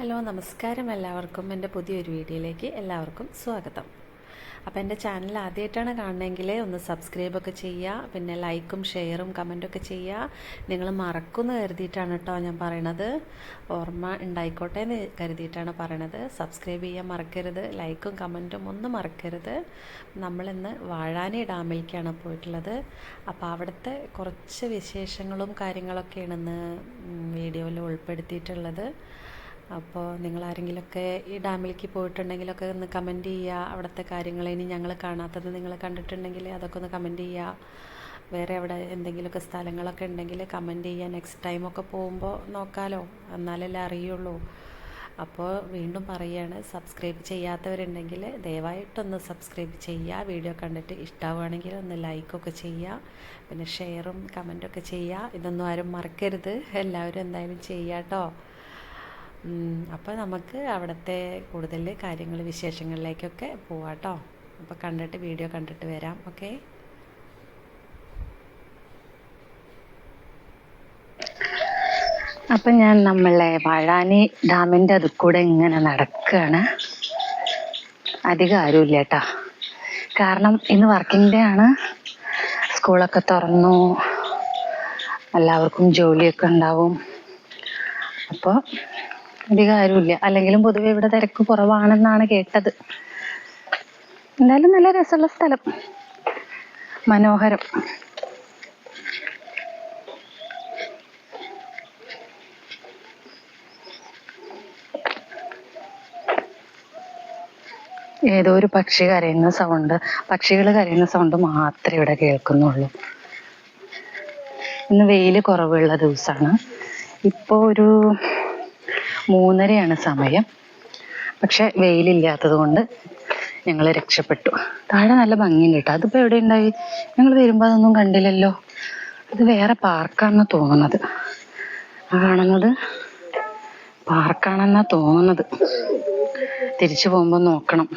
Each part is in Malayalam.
ഹലോ നമസ്കാരം എല്ലാവർക്കും. എന്റെ പുതിയൊരു വീഡിയോയിലേക്ക് എല്ലാവർക്കും സ്വാഗതം. അപ്പോൾ എന്റെ ചാനൽ ആദ്യമായിട്ടാണ് കാണണമെങ്കിൽ ഒന്ന് സബ്സ്ക്രൈബൊക്കെ ചെയ്യുക പിന്നെ ലൈക്കും ഷെയറും കമന്റൊക്കെ ചെയ്യുക. നിങ്ങൾ മറക്കുമെന്ന് കരുതിയിട്ടാണ് കേട്ടോ ഞാൻ പറയണത്. ഓർമ്മ ഉണ്ടായിക്കോട്ടെ എന്ന് കരുതിയിട്ടാണ് പറയണത്. സബ്സ്ക്രൈബ് ചെയ്യാൻ മറക്കരുത് ലൈക്കും കമന്റും ഒന്നും മറക്കരുത്. നമ്മളിന്ന് വാഴാനി ഡാമിലേക്കാണ് പോയിട്ടുള്ളത്. അപ്പോൾ അവിടുത്തെ കുറച്ച് വിശേഷങ്ങളും കാര്യങ്ങളൊക്കെയാണ് ഇന്ന് വീഡിയോയിൽ ഉൾപ്പെടുത്തിയിട്ടുള്ളത്. അപ്പോൾ നിങ്ങൾ ആരെങ്കിലുമൊക്കെ ഈ ഡാമിലേക്ക് പോയിട്ടുണ്ടെങ്കിലൊക്കെ ഒന്ന് കമന്റ് ചെയ്യുക അവിടുത്തെ കാര്യങ്ങൾ ഇനി ഞങ്ങൾ കാണാത്തത് നിങ്ങൾ കണ്ടിട്ടുണ്ടെങ്കിൽ അതൊക്കെ ഒന്ന് കമന്റ് ചെയ്യുക വേറെ അവിടെ എന്തെങ്കിലുമൊക്കെ സ്ഥലങ്ങളൊക്കെ ഉണ്ടെങ്കിൽ കമന്റ് ചെയ്യുക നെക്സ്റ്റ് ടൈമൊക്കെ പോകുമ്പോൾ നോക്കാലോ. എന്നാലല്ലേ അറിയുള്ളൂ. അപ്പോൾ വീണ്ടും പറയുകയാണ് സബ്സ്ക്രൈബ് ചെയ്യാത്തവരുണ്ടെങ്കിൽ ദയവായിട്ടൊന്ന് സബ്സ്ക്രൈബ് ചെയ്യുക വീഡിയോ കണ്ടിട്ട് ഇഷ്ടമാവുകയാണെങ്കിൽ ഒന്ന് ലൈക്കൊക്കെ ചെയ്യുക പിന്നെ ഷെയറും കമന്റൊക്കെ ചെയ്യുക ഇതൊന്നും ആരും മറക്കരുത്. എല്ലാവരും എന്തായാലും ചെയ്യാട്ടോ. കേട്ടോ അപ്പോൾ നമുക്ക് അവിടുത്തെ കൂടുതൽ കാര്യങ്ങൾ വിശേഷങ്ങളിലേക്കൊക്കെ പോവാം കേട്ടോ അപ്പോൾ കണ്ടിട്ട് വീഡിയോ കണ്ടിട്ട് വരാം ഓക്കെ? അപ്പം ഞാൻ നമ്മളെ വാഴാനി ഡാമിന്റെ അത് കൂടെ ഇങ്ങനെ നടക്കുകയാണ് അധികം ആരുമില്ല കേട്ടോ. കാരണം ഇന്ന് വർക്കിംഗ് ഡേ ആണ്. സ്കൂളൊക്കെ തുറന്നു. എല്ലാവർക്കും ജോലിയൊക്കെ ഉണ്ടാവും. അപ്പോൾ അധികം ആരുമില്ല അല്ലെങ്കിലും പൊതുവെ ഇവിടെ തിരക്ക് കുറവാണെന്നാണ് കേട്ടത്. എന്തായാലും നല്ല രസമുള്ള സ്ഥലം. മനോഹരം. ഏതോ ഒരു പക്ഷി കരയുന്ന സൗണ്ട് പക്ഷികൾ കരയുന്ന സൗണ്ട് മാത്രമേ ഇവിടെ കേൾക്കുന്നുള്ളൂ. ഇന്ന് വെയിൽ കുറവുള്ള ദിവസമാണ്. ഇപ്പോൾ ഒരു മൂന്നരയാണ് സമയം. പക്ഷെ വെയിലില്ലാത്തത് കൊണ്ട് ഞങ്ങൾ രക്ഷപ്പെട്ടു. താഴെ നല്ല ഭംഗിയുണ്ട് കേട്ടോ. അതിപ്പോൾ എവിടെ ഉണ്ടായി? ഞങ്ങൾ വരുമ്പോ അതൊന്നും കണ്ടില്ലല്ലോ. അത് വേറെ പാർക്കാണെന്ന് തോന്നുന്നത്. കാണുന്നത് പാർക്കാണെന്നാ തോന്നുന്നത്. തിരിച്ചു പോകുമ്പോൾ നോക്കണം.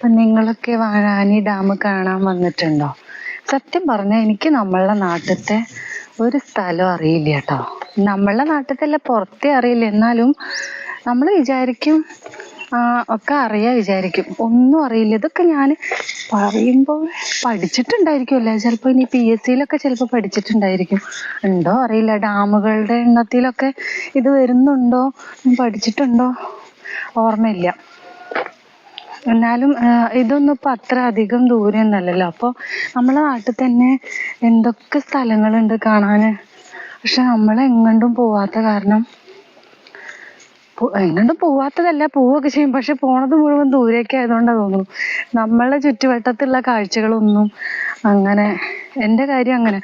അപ്പൊ നിങ്ങളൊക്കെ വാഴാനി ഡാം കാണാൻ വന്നിട്ടുണ്ടോ? സത്യം പറഞ്ഞാൽ എനിക്ക് നമ്മളുടെ നാട്ടിലത്തെ ഒരു സ്ഥലം അറിയില്ല കേട്ടോ. നമ്മളുടെ നാട്ടിലത്തെ പുറത്തേ അറിയില്ല. എന്നാലും നമ്മൾ വിചാരിക്കും ഒക്കെ അറിയാ വിചാരിക്കും. ഒന്നും അറിയില്ല. ഇതൊക്കെ ഞാൻ പറയുമ്പോൾ പഠിച്ചിട്ടുണ്ടായിരിക്കുമല്ലേ ചിലപ്പോൾ ഇനി പി എസ് സിയിലൊക്കെ ചിലപ്പോൾ പഠിച്ചിട്ടുണ്ടായിരിക്കും. ഉണ്ടോ അറിയില്ല? ഡാമുകളുടെ എണ്ണത്തിലൊക്കെ ഇത് വരുന്നുണ്ടോ? പഠിച്ചിട്ടുണ്ടോ? ഓർമ്മയില്ല. എന്നാലും ഇതൊന്നും ഇപ്പൊ അത്ര അധികം ദൂരം ഒന്നല്ലല്ലോ അപ്പോൾ നമ്മളെ നാട്ടിൽ തന്നെ എന്തൊക്കെ സ്ഥലങ്ങളുണ്ട് കാണാന്? പക്ഷെ നമ്മൾ എങ്ങണ്ടും പോവാത്ത കാരണം എങ്ങണ്ടും പോവാത്തതല്ല പോവുകയൊക്കെ ചെയ്യും. പക്ഷെ പോണത് മുഴുവൻ ദൂരേക്ക് ആയതുകൊണ്ടാ തോന്നുന്നു. നമ്മളെ ചുറ്റുവട്ടത്തുള്ള കാഴ്ചകളൊന്നും അങ്ങനെ എന്റെ കാര്യം അങ്ങനെ.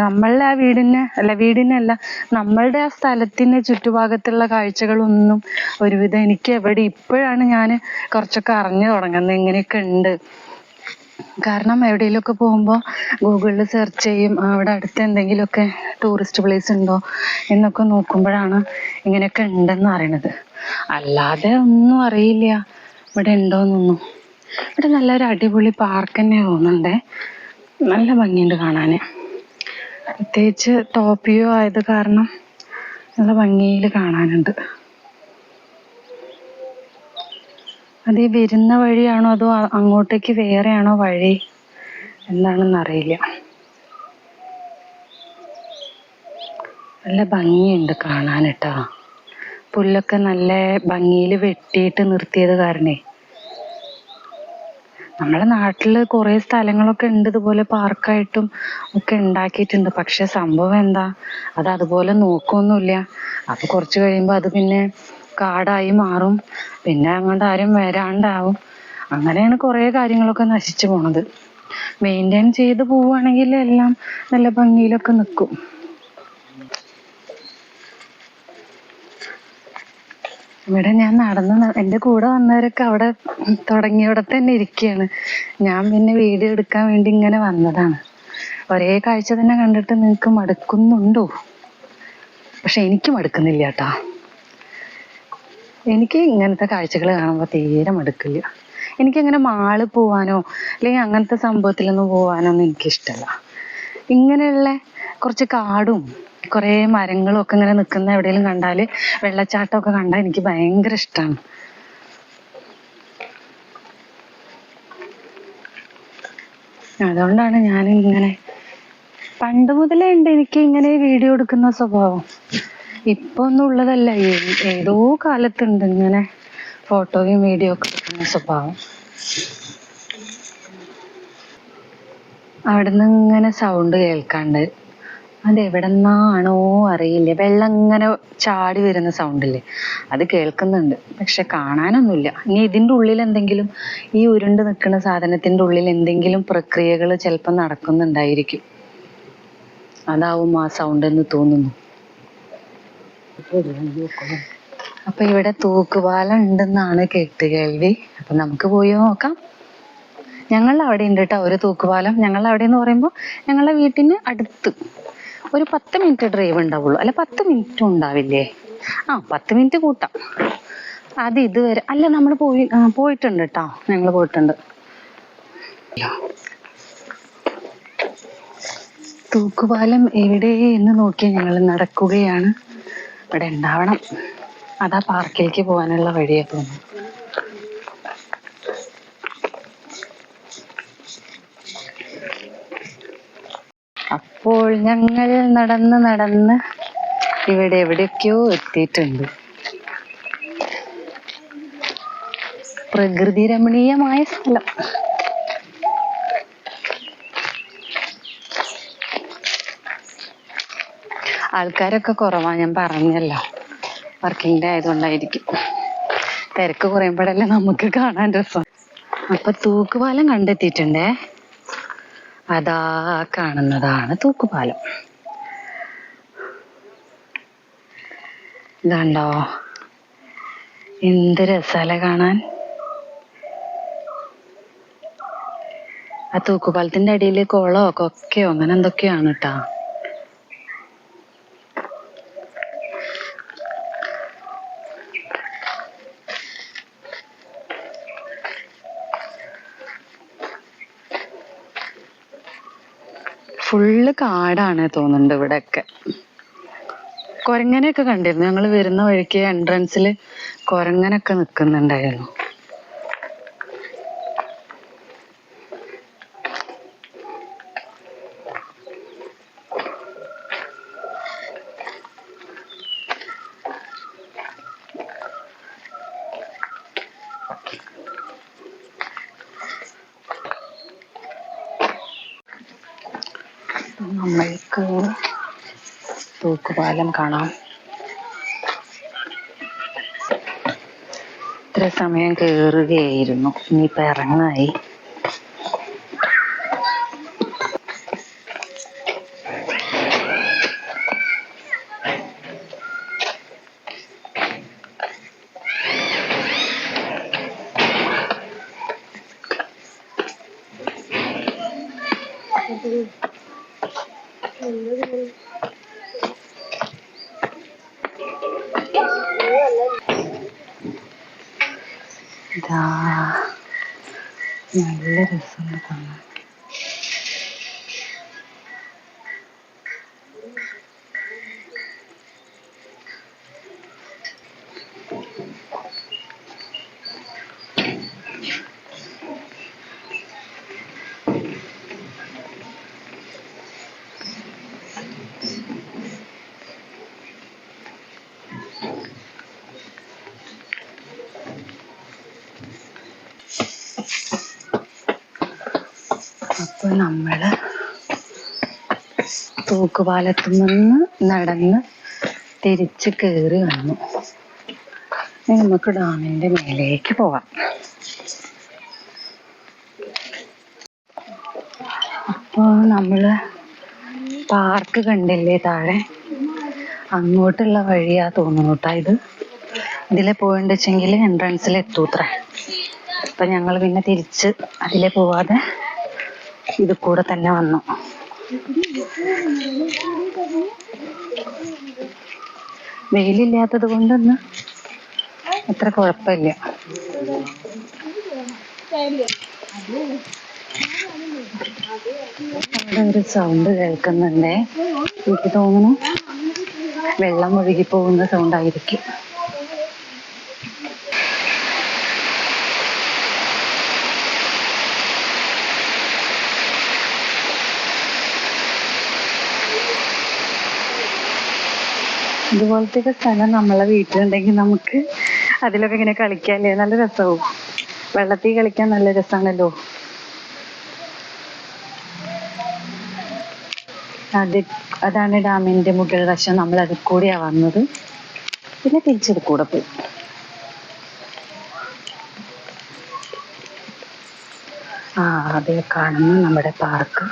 നമ്മളുടെ ആ വീടിനെ അല്ല വീടിനല്ല നമ്മളുടെ ആ സ്ഥലത്തിന് ചുറ്റുഭാഗത്തുള്ള കാഴ്ചകളൊന്നും ഒരുവിധം എനിക്ക് എവിടെ ഇപ്പോഴാണ് ഞാൻ കുറച്ചൊക്കെ അറിഞ്ഞു തുടങ്ങുന്നത് ഇങ്ങനെയൊക്കെ ഉണ്ട്. കാരണം എവിടെയെങ്കിലുമൊക്കെ പോകുമ്പോൾ ഗൂഗിളിൽ സെർച്ച് ചെയ്യും അവിടെ അടുത്ത് എന്തെങ്കിലുമൊക്കെ ടൂറിസ്റ്റ് പ്ലേസ് ഉണ്ടോ എന്നൊക്കെ നോക്കുമ്പോഴാണ് ഇങ്ങനെയൊക്കെ ഉണ്ടെന്ന് അറിയണത്. അല്ലാതെ ഒന്നും അറിയില്ല. ഇവിടെ ഉണ്ടോന്നൊന്നും. ഇവിടെ നല്ലൊരു അടിപൊളി പാർക്ക് തന്നെ തോന്നുന്നുണ്ടേ. നല്ല ഭംഗിയുണ്ട് കാണാൻ പ്രത്യേകിച്ച് ടോപ്പിയോ ആയത് കാരണം നല്ല ഭംഗിയിൽ കാണാനുണ്ട്. അത് ഈ വരുന്ന വഴിയാണോ അതോ അങ്ങോട്ടേക്ക് വേറെയാണോ വഴി എന്താണെന്നറിയില്ല. നല്ല ഭംഗിയുണ്ട് കാണാൻ കേട്ടോ. പുല്ലൊക്കെ നല്ല ഭംഗിയിൽ വെട്ടിയിട്ട് നിർത്തിയത് കാരണേ. നമ്മളെ നാട്ടിൽ കുറെ സ്ഥലങ്ങളൊക്കെ ഉണ്ട്. ഇതുപോലെ പാർക്കായിട്ടും ഒക്കെ ഉണ്ടാക്കിയിട്ടുണ്ട്. പക്ഷെ സംഭവം എന്താ? അത് അതുപോലെ നോക്കൊന്നുമില്ല. അപ്പൊ കുറച്ച് കഴിയുമ്പോൾ അത് പിന്നെ കാടായി മാറും. പിന്നെ അങ്ങോട്ട് ആരും വരാണ്ടാവും. അങ്ങനെയാണ് കുറെ കാര്യങ്ങളൊക്കെ നശിച്ചു പോണത്. മെയിന്റെയിൻ ചെയ്ത് പോവുകയാണെങ്കിൽ എല്ലാം നല്ല ഭംഗിയിലൊക്കെ നിൽക്കും ഇവിടെ ഞാൻ നടന്നു എന്റെ കൂടെ വന്നവരൊക്കെ അവിടെ തുടങ്ങിയവിടെ തന്നെ ഇരിക്കുകയാണ് ഞാൻ പിന്നെ വീഡിയോ എടുക്കാൻ വേണ്ടി ഇങ്ങനെ വന്നതാണ്. ഒരേ കാഴ്ച തന്നെ കണ്ടിട്ട് നിങ്ങൾക്ക് മടുക്കുന്നുണ്ടോ? പക്ഷെ എനിക്ക് മടുക്കുന്നില്ല കേട്ടോ. എനിക്ക് ഇങ്ങനത്തെ കാഴ്ചകൾ കാണുമ്പോൾ തീരെ മടുക്കില്ല. എനിക്കങ്ങനെ മാൾ പോവാനോ അല്ലെങ്കിൽ അങ്ങനത്തെ സംഭവത്തിലൊന്നും പോവാനോ ഒന്നും എനിക്കിഷ്ടമല്ല ഇങ്ങനെയുള്ള കുറച്ച് കാടും കുറേ മരങ്ങളും ഒക്കെ ഇങ്ങനെ നിൽക്കുന്ന എവിടെയെങ്കിലും കണ്ടാൽ വെള്ളച്ചാട്ടമൊക്കെ കണ്ടാൽ എനിക്ക് ഭയങ്കര ഇഷ്ടമാണ് അതുകൊണ്ടാണ് ഞാൻ ഇങ്ങനെ പണ്ട് മുതലേ ഉണ്ട് എനിക്ക് ഇങ്ങനെ വീഡിയോ എടുക്കുന്ന സ്വഭാവം. ഇപ്പൊ ഒന്നും ഉള്ളതല്ല. ഏതോ കാലത്തുണ്ട് ഇങ്ങനെ ഫോട്ടോയും വീഡിയോ ഒക്കെ എടുക്കുന്ന സ്വഭാവം. അവിടുന്ന് ഇങ്ങനെ സൗണ്ട് കേൾക്കാണ്ട് അത് എവിടെന്നാണോ അറിയില്ല. വെള്ളം ഇങ്ങനെ ചാടി വരുന്ന സൗണ്ടില്ലേ അത് കേൾക്കുന്നുണ്ട്. പക്ഷെ കാണാനൊന്നുമില്ല. ഇനി ഇതിന്റെ ഉള്ളിൽ എന്തെങ്കിലും ഈ ഉരുണ്ട് നിൽക്കുന്ന സാധനത്തിന്റെ ഉള്ളിൽ എന്തെങ്കിലും പ്രക്രിയകൾ ചിലപ്പോൾ നടക്കുന്നുണ്ടായിരിക്കും. അതാവും ആ സൗണ്ട് എന്ന് തോന്നുന്നു. അപ്പൊ ഇവിടെ തൂക്കുപാലം ഉണ്ടെന്നാണ് കേട്ട് കേൾവി. അപ്പൊ നമുക്ക് പോയി നോക്കാം. ഞങ്ങൾ അവിടെ ഉണ്ട് കേട്ടോ ഒരു തൂക്കുപാലം. ഞങ്ങൾ അവിടെ എന്ന് പറയുമ്പോൾ ഞങ്ങളുടെ വീട്ടിന് അടുത്ത്. ഒരു പത്ത് മിനിറ്റ് ഡ്രൈവ് ഉണ്ടാവുള്ളൂ. അല്ല പത്ത് മിനിറ്റ് ഉണ്ടാവില്ലേ? ആ പത്ത് മിനിറ്റ് കൂട്ടാം. അത് ഇതുവരെ അല്ല നമ്മൾ പോയി പോയിട്ടുണ്ട് കേട്ടോ ഞങ്ങൾ പോയിട്ടുണ്ട്. തൂക്കുപാലം എവിടെ എന്ന് നോക്കി ഞങ്ങൾ നടക്കുകയാണ്. ഇവിടെ ഉണ്ടാവണം. അതാ പാർക്കിലേക്ക് പോകാനുള്ള വഴിയാ തോന്നുന്നു ഞങ്ങൾ നടന്ന് നടന്ന് ഇവിടെ എവിടെയൊക്കെയോ എത്തിയിട്ടുണ്ട്. പ്രകൃതി രമണീയമായ സ്ഥലം. ആൾക്കാരൊക്കെ കുറവാ ഞാൻ പറഞ്ഞല്ലോ. വർക്കിംഗ് ഡേ ആയതുകൊണ്ടായിരിക്കും. തിരക്ക് കുറയുമ്പോഴല്ലേ നമുക്ക് കാണാൻ രസം. അപ്പൊ തൂക്കുപാലം കണ്ടെത്തിയിട്ടുണ്ടേ? അതാ കാണുന്നതാണ് തൂക്കുപാലം. ഇതാണ്ടോ? എന്ത് രസാല കാണാൻ? ആ തൂക്കുപാലത്തിന്റെ അടിയിൽ കോളോ കൊക്കയോ അങ്ങനെ എന്തൊക്കെയാണ് കേട്ടാ ഫുള്ള് കാടാണ് തോന്നുന്നുണ്ട് ഇവിടെയൊക്കെ. കുരങ്ങനെയൊക്കെ കണ്ടിരുന്നു. ഞങ്ങൾ വരുന്ന വഴിക്ക് എൻട്രൻസിൽ കുരങ്ങനൊക്കെ നിൽക്കുന്നുണ്ടായിരുന്നു തൂക്കുപാലം കാണാം. ഇത്ര സമയം കേറുകയായിരുന്നു. ഇനിയിപ്പോ ഇറങ്ങായി നമ്മൾ തൂക്കുപാലത്തു നിന്ന് നടന്ന് തിരിച്ച് കയറി വന്നു. നമുക്ക് ഡാമിന്റെ മേലേക്ക് പോവാം. അപ്പൊ നമ്മൾ പാർക്ക് കണ്ടില്ലേ താഴെ? അങ്ങോട്ടുള്ള വഴിയാ തോന്നുന്നു കേട്ടാ ഇത്. ഇതിലെ പോയിണ്ടെച്ചെങ്കിൽ എൻട്രൻസിൽ എത്തൂത്രേ അപ്പൊ ഞങ്ങൾ പിന്നെ തിരിച്ച് അതിലെ പോവാതെ ഇത് കൂടെ തന്നെ വന്നു. വെയിലില്ലാത്തത് കൊണ്ടൊന്ന് അത്ര കുഴപ്പമില്ല. അവിടെ ഒരു സൗണ്ട് കേൾക്കുന്നുണ്ടേ. എനിക്ക് തോന്നുന്നു വെള്ളം ഒഴുകി പോകുന്ന സൗണ്ട് ഇതുപോലത്തെ സ്ഥലം നമ്മളെ വീട്ടിലുണ്ടെങ്കിൽ നമുക്ക് അതിലൊക്കെ ഇങ്ങനെ കളിക്കാല്ലേ? നല്ല രസവും വെള്ളത്തിൽ കളിക്കാൻ നല്ല രസമാണല്ലോ. അത് അതാണ് ഡാമിന്റെ മുകൾ വശം. നമ്മൾ അതിൽ കൂടിയാ വന്നത്. പിന്നെ തിരിച്ചത് കൂടെ പോയി. ആ അതെ കാണുന്നു നമ്മുടെ പാർക്ക്.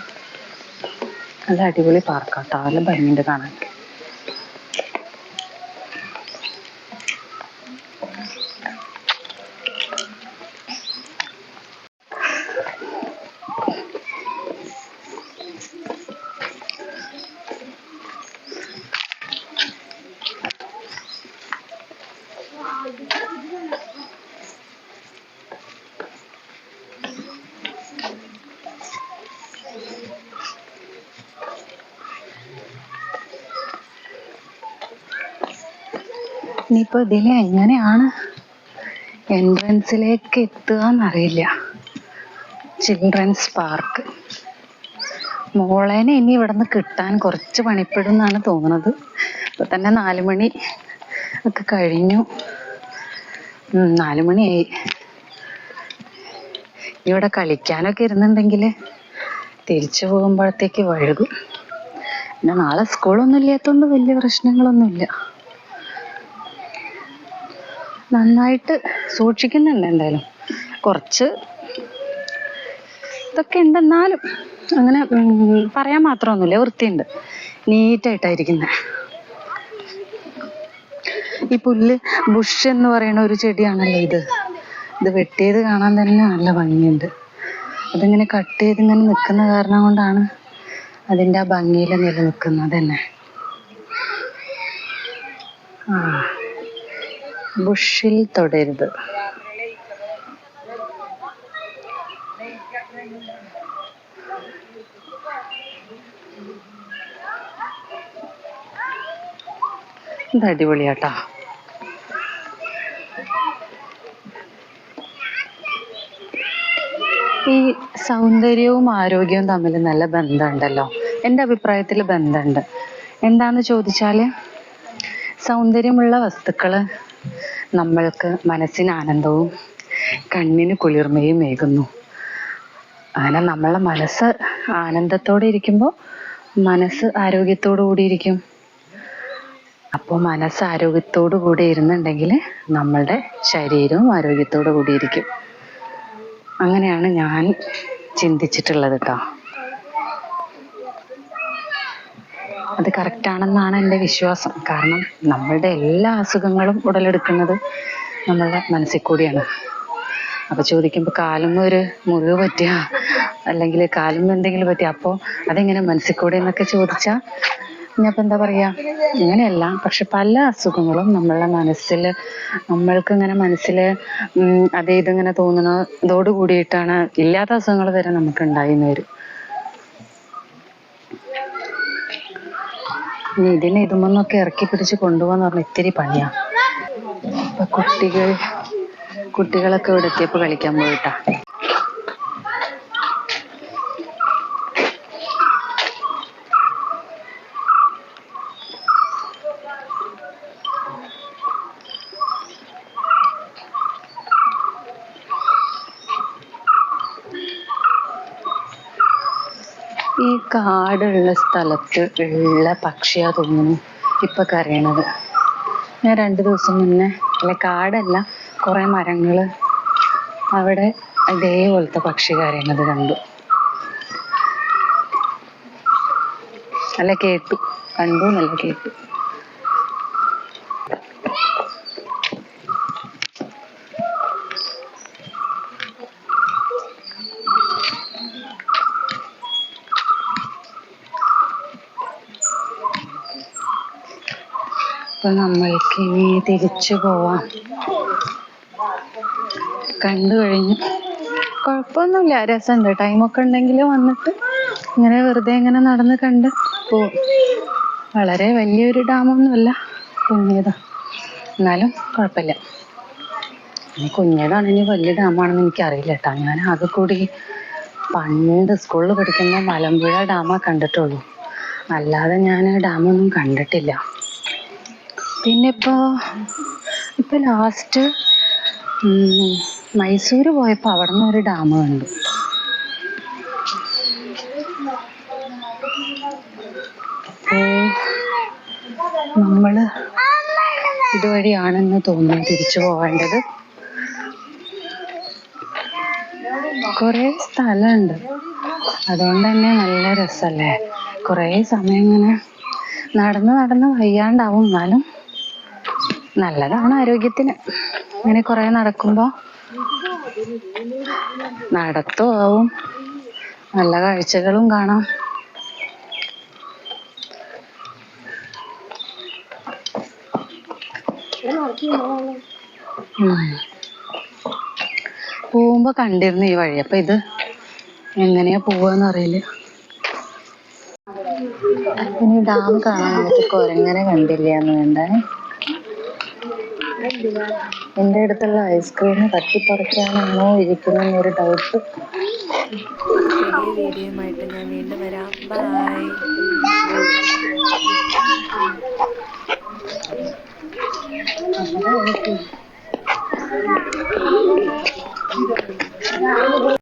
നല്ല അടിപൊളി പാർക്കാട്ടോ. നല്ല ഭംഗിയുണ്ട് കാണാൻ. ഇനിയിപ്പോ ഇതിലെ എങ്ങനെയാണ് എൻട്രൻസിലേക്ക് എത്തുക എന്നറിയില്ല ചിൽഡ്രൻസ് പാർക്ക്. മോളേനെ ഇനി ഇവിടുന്ന് കിട്ടാൻ കുറച്ച് പണിപ്പെടും എന്നാണ് തോന്നുന്നത്. ഇപ്പൊ തന്നെ നാല് മണി ഒക്കെ കഴിഞ്ഞു. നാല് മണിയായി. ഇവിടെ കളിക്കാനൊക്കെ ഇരുന്നുണ്ടെങ്കിൽ തിരിച്ചു പോകുമ്പോഴത്തേക്ക് വഴുകും. പിന്നെ നാളെ സ്കൂളൊന്നും ഇല്ലാത്തതുകൊണ്ട് വലിയ പ്രശ്നങ്ങളൊന്നുമില്ല. നന്നായിട്ട് സൂക്ഷിക്കുന്നുണ്ട് എന്തായാലും. കുറച്ച് ഇതൊക്കെ ഉണ്ടെന്നാലും അങ്ങനെ പറയാൻ മാത്രമൊന്നുമില്ല. വൃത്തിയുണ്ട്. നീറ്റായിട്ടായിരിക്കുന്നത് ഈ പുല്ല് ബുഷ് എന്ന് പറയുന്ന ഒരു ചെടിയാണല്ലോ ഇത്. ഇത് വെട്ടിയത് കാണാൻ തന്നെ നല്ല ഭംഗിയുണ്ട്. അതിങ്ങനെ കട്ട് ചെയ്ത് ഇങ്ങനെ നിൽക്കുന്ന കാരണം കൊണ്ടാണ് അതിന്റെ ആ ഭംഗിയിൽ നിലനിൽക്കുന്നത് തന്നെ. ആ. ബുഷിൽ തൊടരുത്. ഇത് അടിപൊളിയാട്ടാ. ഈ സൗന്ദര്യവും ആരോഗ്യവും തമ്മിൽ നല്ല ബന്ധമുണ്ടല്ലോ. എന്റെ അഭിപ്രായത്തിൽ ബന്ധമുണ്ട്. എന്താന്ന് ചോദിച്ചാൽ സൗന്ദര്യമുള്ള വസ്തുക്കൾ നമ്മൾക്ക് മനസ്സിന് ആനന്ദവും കണ്ണിന് കുളിർമയും ഏകുന്നു. അങ്ങനെ നമ്മളെ മനസ്സ് ആനന്ദത്തോടെ ഇരിക്കുമ്പോൾ മനസ്സ് ആരോഗ്യത്തോടു കൂടിയിരിക്കും അപ്പോൾ മനസ്സ് ആരോഗ്യത്തോടു കൂടി ഇരുന്നുണ്ടെങ്കിൽ നമ്മളുടെ ശരീരവും ആരോഗ്യത്തോടു കൂടിയിരിക്കും അങ്ങനെയാണ് ഞാൻ ചിന്തിച്ചിട്ടുള്ളത് കേട്ടോ. അത് കറക്റ്റാണെന്നാണ് എന്റെ വിശ്വാസം. കാരണം നമ്മളുടെ എല്ലാ അസുഖങ്ങളും ഉടലെടുക്കുന്നത് നമ്മളുടെ മനസ്സിൽ കൂടിയാണ്. അപ്പൊ ചോദിക്കുമ്പോൾ കാലുമ്മ ഒരു മുറിവ് പറ്റിയ? അല്ലെങ്കിൽ കാലുമ്മ എന്തെങ്കിലും പറ്റിയ? അപ്പോൾ അതെങ്ങനെ മനസ്സിൽ കൂടെ എന്നൊക്കെ ചോദിച്ചാൽ ഞാനിപ്പോൾ എന്താ പറയാ? ഇങ്ങനെയല്ല. പക്ഷെ പല അസുഖങ്ങളും നമ്മളുടെ മനസ്സിൽ നമ്മൾക്ക് ഇങ്ങനെ മനസ്സിൽ അതേ ഇതിങ്ങനെ തോന്നുന്നതോടു കൂടിയിട്ടാണ് ഇല്ലാത്ത അസുഖങ്ങൾ വരെ നമുക്ക് ഉണ്ടായിന്ന് വരും. ഇതിനെ ഇതുമൊന്നൊക്കെ ഇറക്കി പിടിച്ച് കൊണ്ടുപോകാന്ന് പറഞ്ഞാൽ ഇത്തിരി പണിയാ. കുട്ടികൾ കുട്ടികളൊക്കെ ഇവിടെ എത്തിയപ്പോ കളിക്കാൻ പോയിട്ടാ ഈ കാടുള്ള സ്ഥലത്ത് ഉള്ള പക്ഷിയാ തോന്നുന്നു ഇപ്പൊ കരയണത്. ഞാൻ രണ്ടു ദിവസം മുന്നേ അല്ല കാടല്ല കുറെ മരങ്ങൾ അവിടെ ഇതേപോലത്തെ പക്ഷി കരയണത് കണ്ടു. അല്ല കേട്ടു. കണ്ടു എന്നല്ല കേട്ടു. അപ്പൊ നമ്മൾക്ക് ഇനി തിരിച്ചു പോവാം. കണ്ടു കഴിഞ്ഞു. കുഴപ്പമൊന്നുമില്ല രസമുണ്ട്. ടൈമൊക്കെ ഉണ്ടെങ്കിൽ വന്നിട്ട് ഇങ്ങനെ വെറുതെ ഇങ്ങനെ നടന്ന് കണ്ട് പോവും. വളരെ വലിയൊരു ഡാമൊന്നുമല്ല കുഞ്ഞേതാ. എന്നാലും കുഴപ്പമില്ല. ഇനി കുഞ്ഞേതാണെങ്കിൽ വലിയ ഡാമാണെന്ന് എനിക്കറിയില്ല കേട്ടോ. ഞാൻ ആകെ കൂടി പണ്ട് സ്കൂളിൽ പഠിക്കുമ്പോൾ മലമ്പുഴ ഡാമാ കണ്ടിട്ടുള്ളൂ. അല്ലാതെ ഞാൻ ഡാമൊന്നും കണ്ടിട്ടില്ല. പിന്നെ ഇപ്പോൾ ഇപ്പോൾ ലാസ്റ്റ് മൈസൂർ പോയപ്പോൾ അവിടെ നിന്ന് ഒരു ഡാം കണ്ടു. നമ്മൾ ഇതുവഴിയാണെന്ന് തോന്നുന്നു തിരിച്ചു പോകേണ്ടത്. കുറേ സ്ഥലമുണ്ട് അതുകൊണ്ട് തന്നെ നല്ല രസമല്ലേ കുറേ സമയം ഇങ്ങനെ നടന്ന് നടന്ന് വയ്യാണ്ടാവും. എന്നാലും നല്ലതാണ് ആരോഗ്യത്തിന്. ഇങ്ങനെ കുറേ നടക്കുമ്പോൾ നടത്തും ആവും. നല്ല കാഴ്ചകളും കാണാം. പോകുമ്പോ കണ്ടിരുന്നു ഈ വഴി. അപ്പൊ ഇത് എങ്ങനെയാ പോവാന്ന് അറിയില്ല. ഡാം കാണാൻ നമുക്ക് കുരങ്ങനെ കണ്ടില്ല എന്ന് വേണ്ടേ. എന്റെ അടുത്തുള്ള ഐസ്ക്രീം തട്ടിപ്പറിക്കാനാണോ ഇരിക്കുന്ന ഒരു ഡൗട്ട് പുതിയ വീഡിയോയുമായിട്ട് ഞാൻ വീണ്ടും വരാം. ബായ്